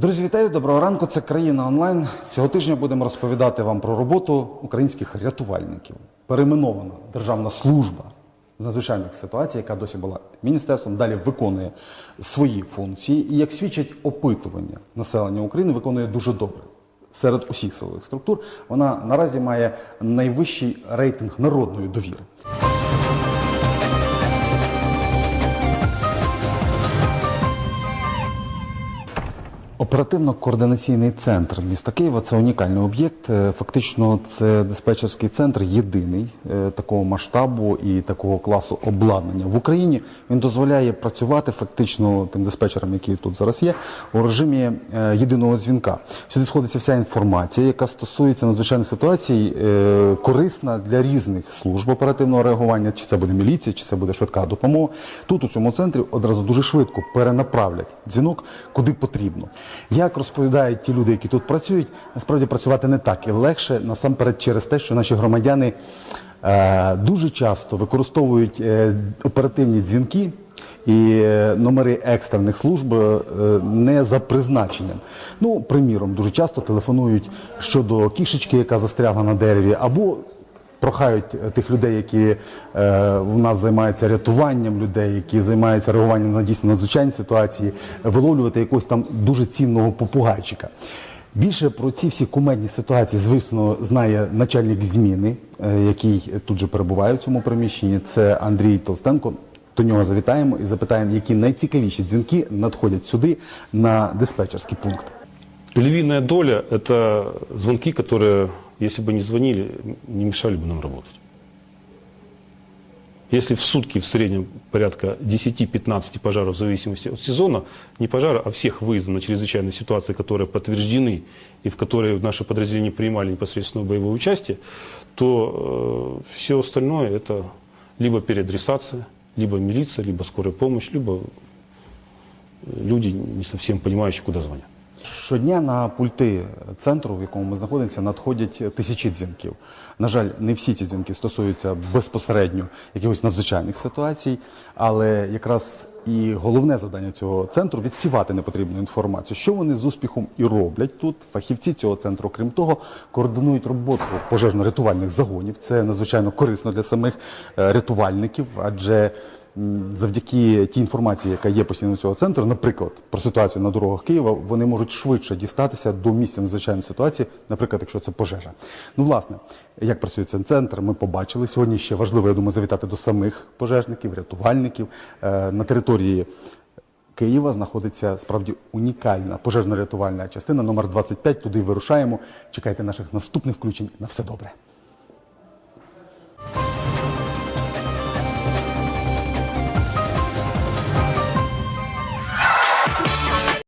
Друзі, вітаю, доброго ранку. Це країна онлайн. Цього тижня будемо розповідати вам про роботу українських рятувальників. Перейменована державна служба з надзвичайних ситуацій, яка досі була міністерством, далі виконує свої функції. І як свідчить опитування населення України, виконує дуже добре. Серед усіх силових структур вона наразі має найвищий рейтинг народної довіри. Оперативно-координаційний центр міста Києва це унікальний об'єкт. Е, Фактично, це диспетчерський центр єдиний е, такого масштабу і такого класу обладнання в Україні. Він дозволяє працювати фактично тим диспетчерам, які тут зараз є, у режимі е, єдиного дзвінка. Сюди сходиться вся інформація, яка стосується надзвичайних ситуацій, корисна для різних служб оперативного реагування, чи це буде міліція, чи це буде швидка допомога. Тут у цьому центрі одразу дуже швидко перенаправлять дзвінок куди потрібно. Як розповідають ті люди, які тут працюють, насправді працювати не так і легше насамперед через те, що наші громадяни е, дуже часто використовують е, оперативні дзвінки. І е, номери екстрених служб е, не за призначенням. Ну, приміром, дуже часто телефонують щодо кішечки, яка застрягла на дереві, або прохають е, тих людей, які е, в нас займаються рятуванням людей, які займаються реагуванням на дійсно надзвичайні ситуації, виловлювати якогось там дуже цінного попугайчика. Більше про ці всі кумедні ситуації, звісно, знає начальник зміни, е, який тут же перебуває в цьому приміщенні. Це Андрій Толстенко. До нього завітаємо і запитаємо, які найцікавіші дзвінки надходять сюди на диспетчерський пункт. Львиная доля – это звонки, которые, если бы не звонили, не мешали бы нам работать. Если в сутки в среднем порядка 10-15 пожаров в зависимости от сезона, не пожара, а всех выездов на чрезвычайные ситуации, которые подтверждены и в которые наши подразделения принимали непосредственное боевое участие, то э, все остальное это либо переадресация, либо милиция, либо скорая помощь, либо э, люди, не совсем понимающие, куда звонят. Щодня на пульти центру, в якому ми знаходимося, надходять тисячі дзвінків. На жаль, не всі ці дзвінки стосуються безпосередньо якихось надзвичайних ситуацій, але якраз і головне завдання цього центру відсівати непотрібну інформацію. Що вони з успіхом і роблять тут. Фахівці цього центру, крім того, координують роботу пожежно-рятувальних загонів. Це надзвичайно корисно для самих е, рятувальників, адже завдяки тій інформації, яка є постійно цього центру, наприклад, про ситуацію на дорогах Києва, вони можуть швидше дістатися до місця надзвичайної ситуації, наприклад, якщо це пожежа. Ну, власне, як працює цей центр, ми побачили сьогодні. Ще важливо, я думаю, завітати до самих пожежників, рятувальників Е, на території. Києва знаходиться справді унікальна пожежно-рятувальна частина номер 25. Туди вирушаємо. Чекайте наших наступних включень. На все добре.